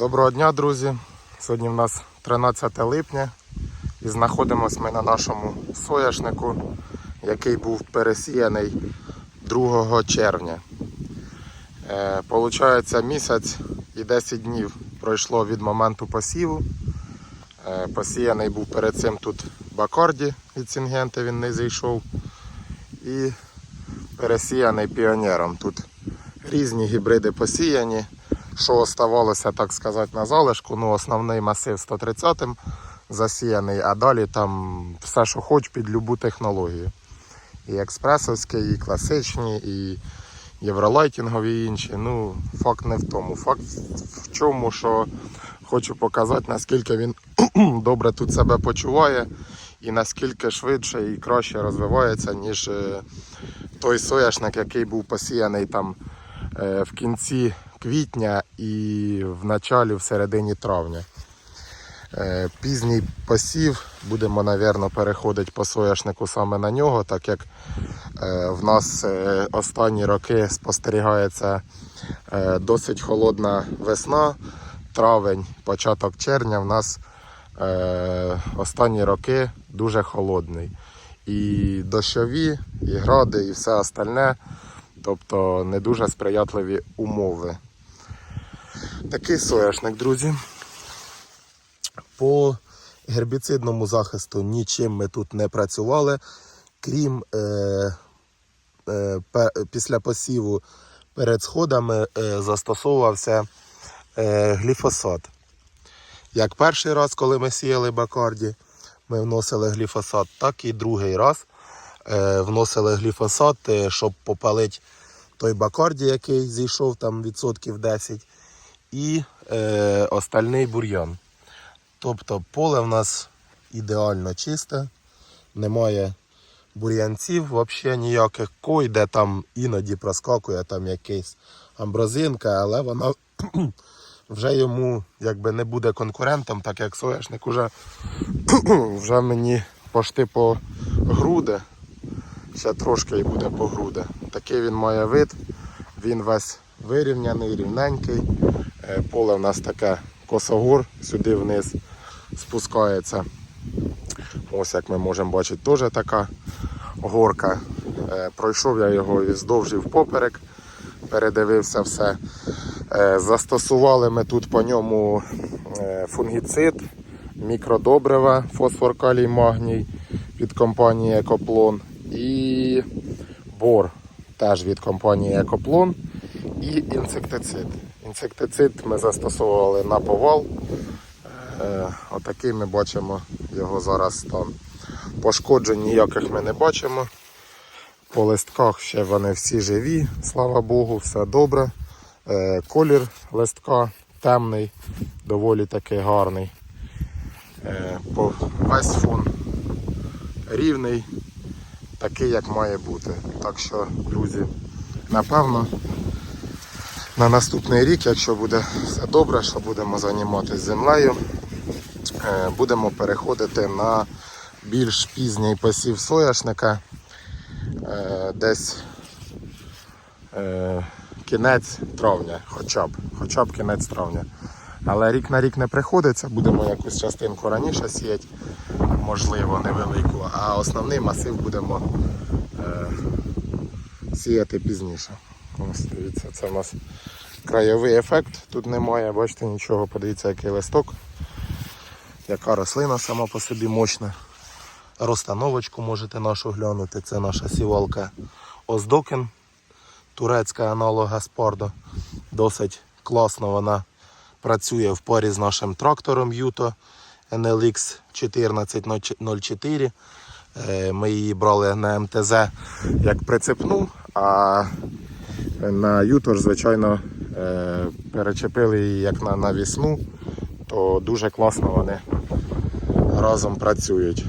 Доброго дня, друзі! Сьогодні в нас 13 липня і знаходимося ми на нашому соняшнику, який був пересіяний 2 червня. Е, Получається, місяць і 10 днів пройшло від моменту посіву. Е, Посіяний був перед цим тут Бакорді від Сінгенти, він не зійшов. І пересіяний піонером. Тут різні гібриди посіяні що оставалося, так сказати, на залишку. Ну, основний масив 130-м засіяний, а далі там все, що хоч під любу технологію. І експресовські, і класичні, і євролайтінгові і інші. Ну, факт не в тому. Факт в чому, що хочу показати, наскільки він добре тут себе почуває і наскільки швидше і краще розвивається, ніж е, той соняшник, який був посіяний там е, в кінці квітня і в началі, в середині травня. Е, Пізній посів, будемо, напевно, переходити по соняшнику саме на нього, так як е, в нас е, останні роки спостерігається досить холодна весна, травень, початок червня в нас останні роки дуже холодний. І дощові, і гради, і все остальне, тобто не дуже сприятливі умови. Такий соняшник, друзі. По гербіцидному захисту нічим ми тут не працювали, крім е, е, після посіву перед сходами е, застосовувався е, гліфосат. Як перший раз, коли ми сіяли бакарді, ми вносили гліфосат, так і другий раз е, вносили гліфосат, е, щоб попалити той бакарді, який зійшов там відсотків 10, і е, остальний бур'ян. Тобто поле в нас ідеально чисте, немає бур'янців взагалі ніяких, койде там іноді проскакує там якийсь амброзинка, але вона вже йому якби не буде конкурентом, так як соняшник уже, вже мені пошти по груди. Ще трошки і буде по груди. Такий він має вид, він весь вирівняний, рівненький. Е, Поле в нас таке косогур, сюди вниз спускається. Ось як ми можемо бачити, теж така горка. Е, Пройшов я його вздовж і впоперек, передивився все. Е, Застосували ми тут по ньому фунгіцид, мікродобрива, фосфор, калій, магній від компанії Екоплон і бор теж від компанії Екоплон і інсектицид. Інсектицид ми застосовували на повал. Е, Отакий ми бачимо його зараз стан. Пошкоджень ніяких ми не бачимо. По листках ще вони всі живі, слава Богу, все добре. Е, Колір листка темний, доволі таки гарний. Е, Весь фон рівний, такий, як має бути. Так що, друзі, напевно, на наступний рік, якщо буде все добре, що будемо займатися землею, е, будемо переходити на більш пізній посів соняшника. Е, Десь е, кінець травня, хоча б, хоча б кінець травня. Але рік на рік не приходиться, будемо якусь частинку раніше сіяти, можливо, невелику, а основний масив будемо сіяти пізніше. Ось дивіться, це у нас краєвий ефект. Тут немає, бачите, нічого, подивіться, який листок, яка рослина сама по собі мощна. Розстановочку можете нашу глянути. Це наша сівалка Оздокін, турецька аналога Спардо. Досить класно вона працює в парі з нашим трактором Юто NLX 1404. Е, Ми її брали на МТЗ як прицепну, а на Юто ж, звичайно, е, перечепили її як на навісну, то дуже класно вони разом працюють.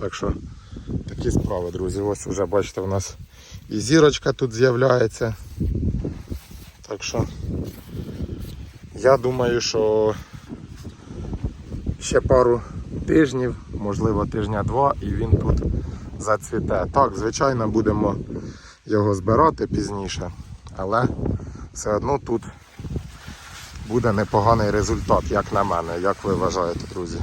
Так що такі справи, друзі. Ось вже бачите, у нас і зірочка тут з'являється. Так що я думаю, що ще пару тижнів, можливо тижня-два, і він тут зацвіте. Так, звичайно, будемо його збирати пізніше, але все одно тут буде непоганий результат, як на мене. Як ви вважаєте, друзі?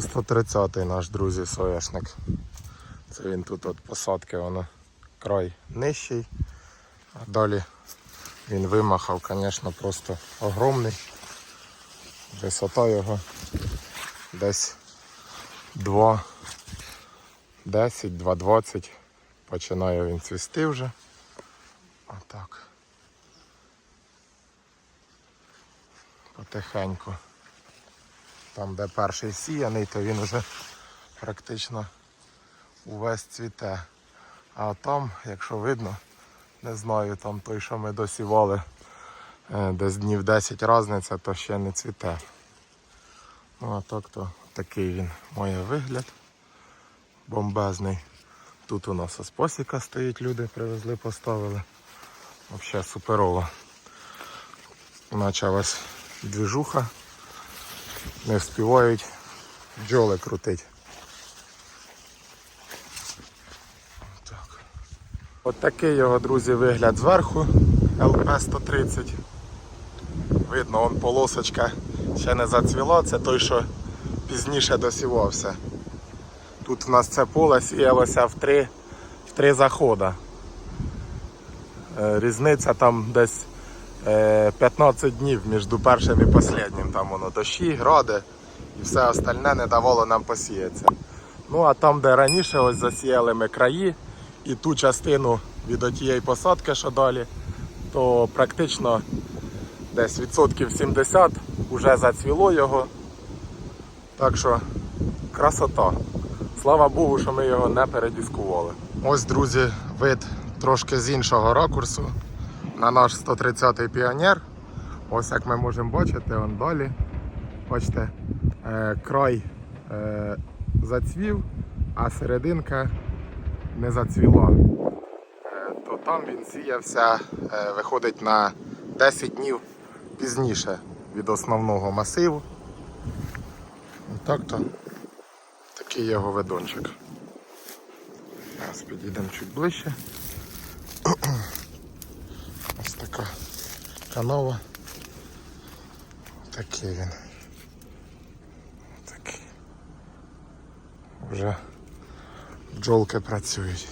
Це 130-й наш друзі соняшник. Це він тут от посадки, воно край нижчий, а далі він вимахав, звісно, просто огромний. Висота його десь 2, 10, 2,20. Починає він цвісти вже. Отак. Потихеньку. Там, де перший сіяний, то він вже практично увесь цвіте. А там, якщо видно, не знаю, там той, що ми досівали е, десь днів 10 різниця, то ще не цвіте. Ну а так то такий він має вигляд. Бомбезний. Тут у нас ось посіка стоїть, люди привезли, поставили. Взагалі суперово. Почалась двіжуха. Не вспівають бджоли крутить. Так. От такий його, друзі, вигляд зверху ЛП-130. Видно, он полосочка ще не зацвіла, це той, що пізніше досівався. Тут в нас це поле сіялося в три, в три заходи. Е, Різниця там десь 15 днів між першим і останнім. Там воно дощі, гради і все остальне не давало нам посіятися. Ну а там, де раніше ось засіяли ми краї і ту частину від отієї посадки, що далі, то практично десь відсотків 70 вже зацвіло його. Так що красота. Слава Богу, що ми його не передіскували. Ось, друзі, вид трошки з іншого ракурсу на наш 130-й піонер. Ось як ми можемо бачити, он далі. Бачите, е, край е, зацвів, а серединка не зацвіла. Е, то там він сіявся, виходить на 10 днів пізніше від основного масиву. Так то такий його видончик. Зараз підійдемо чуть ближче. Ось така канова. Такий він. Такий. Вже бджолки працюють.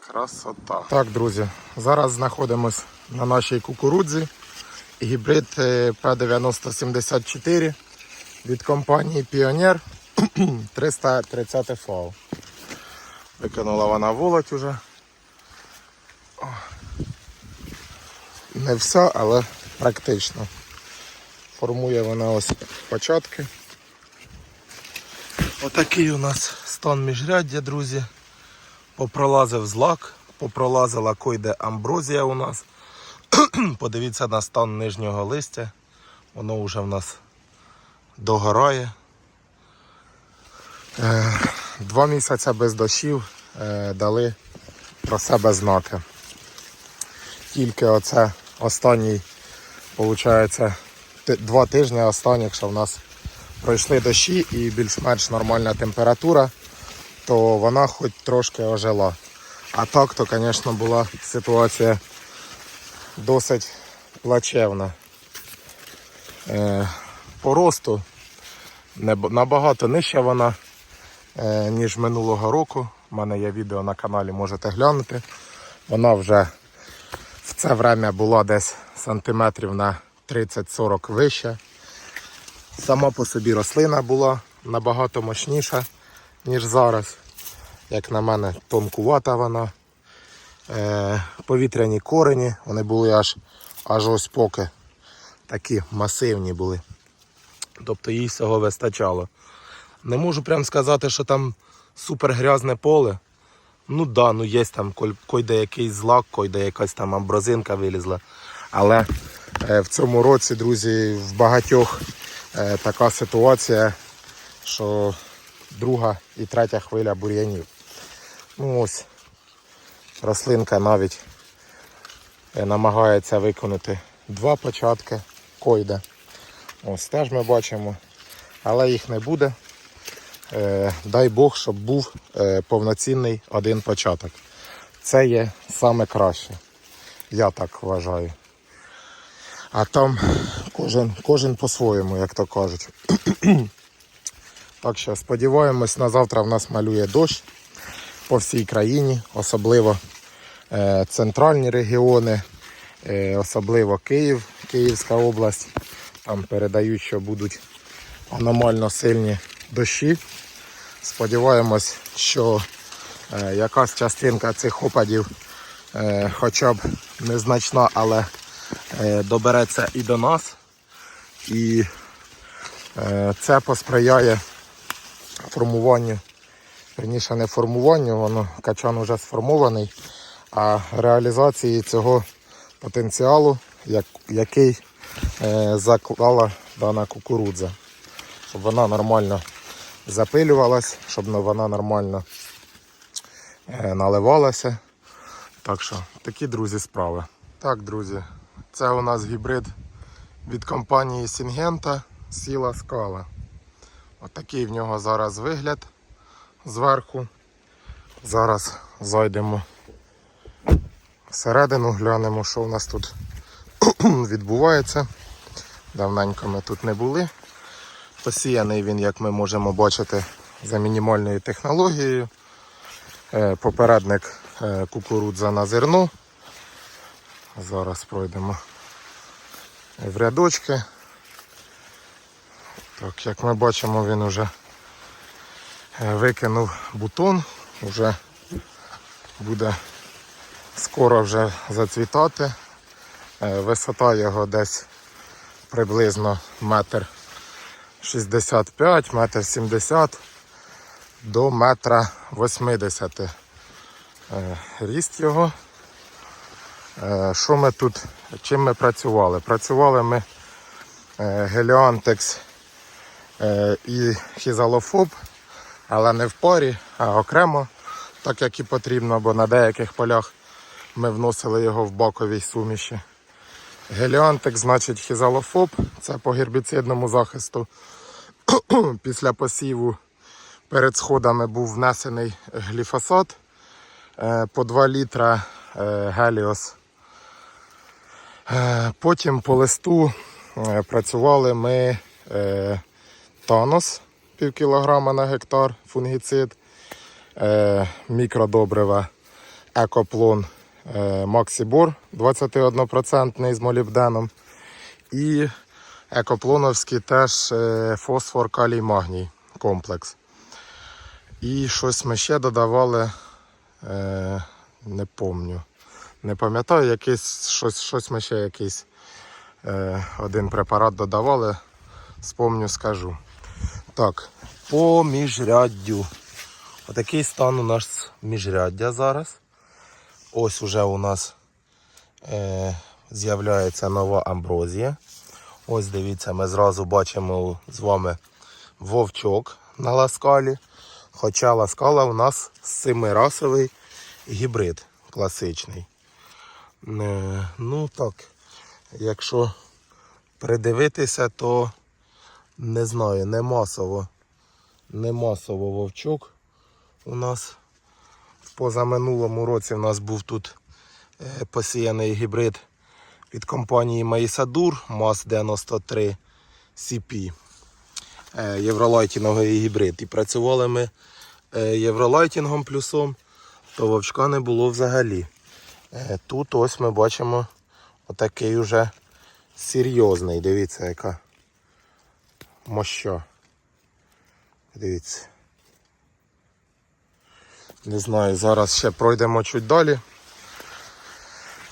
Красота. Так, друзі, зараз знаходимось на нашій кукурудзі. Гібрид е, P9074 від компанії Pioneer 330 FAO. Викинула вона волоть уже. Не все, але практично. Формує вона ось початки. Отакий у нас стан міжряддя, друзі. Попролазив злак, попролазила койде амброзія у нас. Подивіться на стан нижнього листя. Воно вже в нас догорає. Е, Два місяці без дощів дали про себе знати. Тільки оце останній, виходить, два тижні останніх, що в нас пройшли дощі і більш-менш нормальна температура, то вона хоч трошки ожила. А так, то, звісно, була ситуація досить плачевна. Е, по росту набагато нижча вона, е, ніж минулого року. У мене є відео на каналі, можете глянути. Вона вже в це время була десь сантиметрів на 30-40 вища. Сама по собі рослина була набагато мощніша, ніж зараз. Як на мене, тонкувата вона. Е, повітряні корені, вони були аж, аж ось поки такі масивні були. Тобто їй всього вистачало. Не можу прям сказати, що там супер грязне поле. Ну да, ну є там койде якийсь злак, койде якась там амброзинка вилізла. Але е, в цьому році, друзі, в багатьох е, така ситуація, що друга і третя хвиля бур'янів. Ну ось рослинка навіть е, намагається виконати два початки койда. Ось теж ми бачимо, але їх не буде. Е, дай Бог, щоб був е, повноцінний один початок. Це є саме краще. Я так вважаю. А там кожен, кожен по-своєму, як то кажуть. так що сподіваємось, на завтра в нас малює дощ по всій країні, особливо е, центральні регіони, е, особливо Київ, Київська область. Там передають, що будуть аномально сильні дощі. Сподіваємось, що е, якась частинка цих опадів, е, хоча б незначна, але е, добереться і до нас. І це посприяє формуванню, верніше не формуванню, воно качан вже сформований, а реалізації цього потенціалу, як, який заклала дана кукурудза. Щоб вона нормально запилювалась, щоб вона нормально е, наливалася. Так що такі, друзі, справи. Так, друзі, це у нас гібрид від компанії Syngenta Сіла Скала. Отакий в нього зараз вигляд зверху. Зараз зайдемо всередину, глянемо, що у нас тут відбувається. Давненько ми тут не були. Посіяний він, як ми можемо бачити, за мінімальною технологією. Е, Попередник е, кукурудза на зерно. Зараз пройдемо в рядочки. Так, як ми бачимо, він вже е, викинув бутон, вже буде скоро вже зацвітати. Висота його десь приблизно метр 65, метр 70 до метра 80 е, ріст його. Е, Що ми тут, чим ми працювали? Працювали ми е, геліантекс і хізалофоб, але не в парі, а окремо, так як і потрібно, бо на деяких полях ми вносили його в баковій суміші. Геліантекс, значить хізалофоб, це по гербіцидному захисту. Після посіву перед сходами був внесений гліфосат е, по 2 літра е, геліос. Е, Потім по листу працювали ми Танос пів кілограма на гектар фунгіцид, мікродобрива Екоплон Максібор 21% з молібденом. І екоплоновський теж е, фосфор, калій, магній комплекс. І щось ми ще додавали, е, не помню. Не пам'ятаю, якийсь, щось, щось ми ще якийсь е, один препарат додавали. Спомню, скажу. Так, по міжряддю. Отакий стан у нас міжряддя зараз. Ось уже у нас е, з'являється нова амброзія. Ось дивіться, ми зразу бачимо з вами вовчок на ласкалі. Хоча ласкала у нас семирасовий гібрид класичний. Е, ну так, якщо придивитися, то не знаю, не масово. Не масово вовчок у нас. В позаминулому році у нас був тут е, посіяний гібрид від компанії Маїсадур МАЗ 93 CP. Євролайтінговий гібрид. І працювали ми е, євролайтінгом плюсом, то вовчка не було взагалі. Е, Тут ось ми бачимо отакий уже серйозний. Дивіться, яка моща. Дивіться. Не знаю, зараз ще пройдемо чуть далі.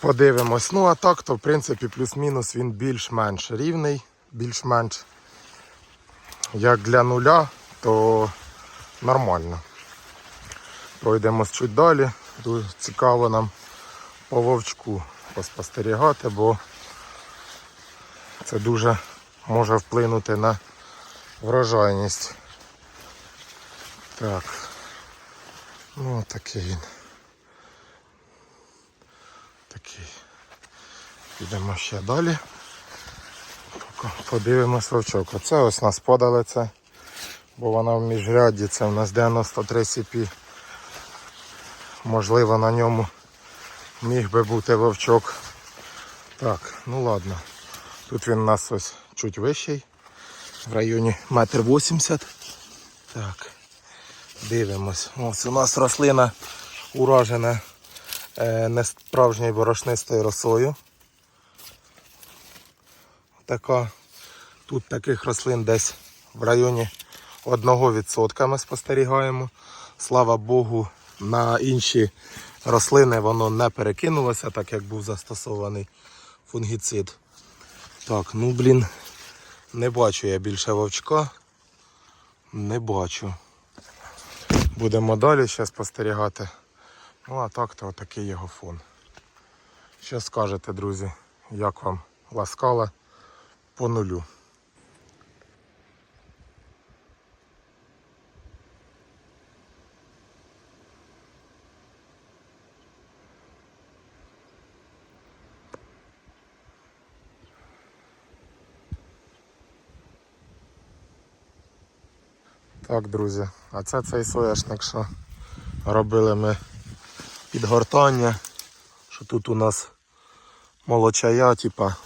Подивимось. Ну а так, то в принципі плюс-мінус він більш-менш рівний, більш-менш як для нуля, то нормально. Пройдемось чуть далі. Дуже цікаво нам по вовчку поспостерігати, бо це дуже може вплинути на врожайність. Так. Ну, такий він. Такий. Підемо ще далі. Подивимось вовчок. Оце ось нас подалиця, бо вона в міжряді, це в нас 93 CP. Можливо на ньому міг би бути вовчок. Так, ну ладно. Тут він у нас ось чуть вищий, в районі метр вісімдесят. Так, дивимось. Ось у нас рослина уражена е, несправжньою борошнистою росою. Така. Тут таких рослин десь в районі 1% ми спостерігаємо. Слава Богу, на інші рослини воно не перекинулося, так як був застосований фунгіцид. Так, ну блін, не бачу я більше вовчка. Не бачу. Будемо далі зараз спостерігати. Ну а так то отакий його фон. Що скажете, друзі, як вам ласкала по нулю? Так, друзі, а це цей соняшник, що робили ми підгортання, що тут у нас молочая, типа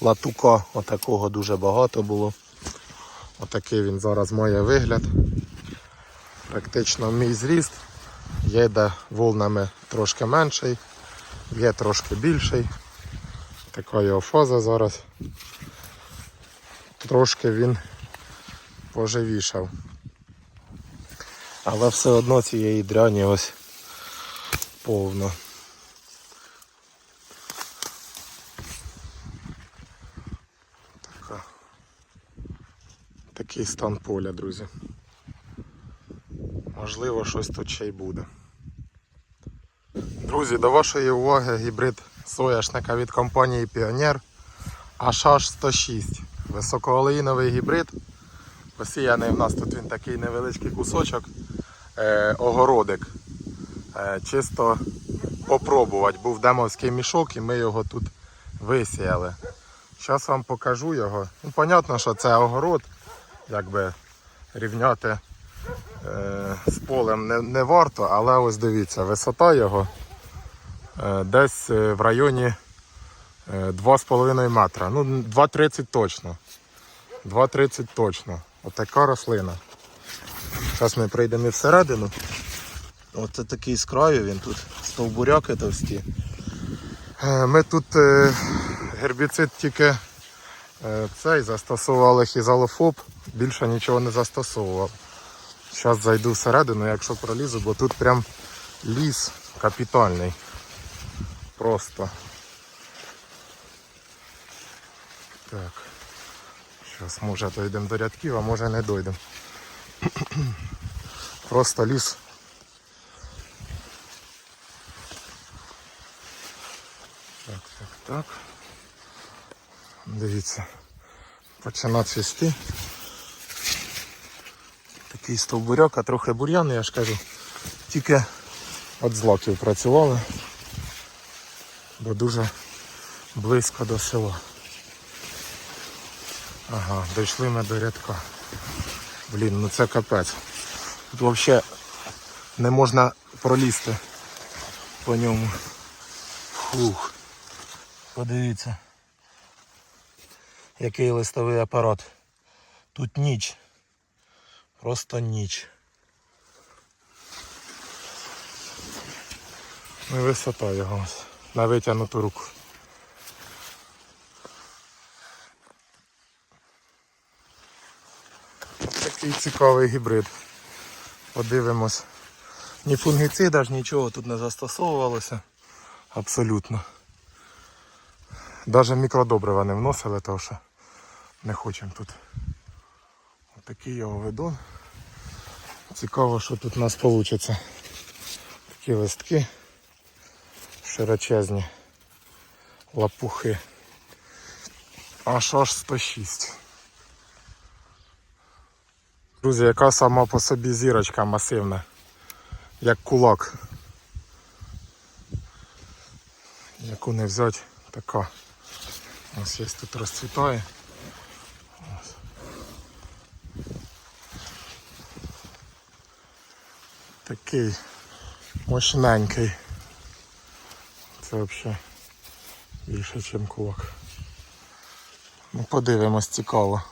латука, отакого дуже багато було. Отакий він зараз має вигляд. Практично мій зріст. Є де волнами трошки менший, є трошки більший. Така його фаза зараз. Трошки він поживішав. Але все одно цієї дряні ось повно. Така. Такий стан поля, друзі. Можливо, щось тут ще й буде. Друзі, до вашої уваги гібрид соняшника від компанії Pioneer HH 106. Високоолеїновий гібрид. Посіяний в нас тут він такий невеличкий кусочок, е, огородик. Е, чисто попробувати. Був демовський мішок і ми його тут висіяли. Зараз вам покажу його. Ну, понятно, що це огород, якби рівняти е, з полем не, не варто, але ось дивіться, висота його е, десь е, в районі е, 2,5 метра. Ну, 2,30 точно. 2,30 точно. Отака рослина. Зараз ми прийдемо і всередину. Оце такий з краю він тут, стовбуряки товсті. Е, Ми тут е, гербіцид тільки е, цей застосували хізалофоб, більше нічого не застосовував. Зараз зайду всередину, якщо пролізу, бо тут прям ліс капітальний. Просто. Так. Зараз може дійдемо до рядків, а може не дійдемо. Просто ліс. Так, так, так. Дивіться. Почина цвісти. Такий стовбуряк, а трохи бур'ян, я ж кажу. Тільки від злаків працювали, бо дуже близько до села. Ага, дійшли ми до рядка. Блін, ну це капець. Тут взагалі не можна пролізти по ньому. Фух. Подивіться. Який листовий апарат. Тут ніч. Просто ніч. Ну і висота його. На витягнуту руку. Такий цікавий гібрид. Подивимось. Ні фунгіцида ж нічого тут не застосовувалося. Абсолютно. Навіть мікродобрива не вносили, тому що не хочемо тут. Отакий його видон. Цікаво, що тут у нас вийде. Такі листки широчезні лапухи. Аж аж 106. Друзі, яка сама по собі зірочка масивна, як кулак. Яку не взяти, така. Ось є тут розцвітає. Такий мощненький. Це взагалі більше, ніж кулак. Ну, подивимось, цікаво.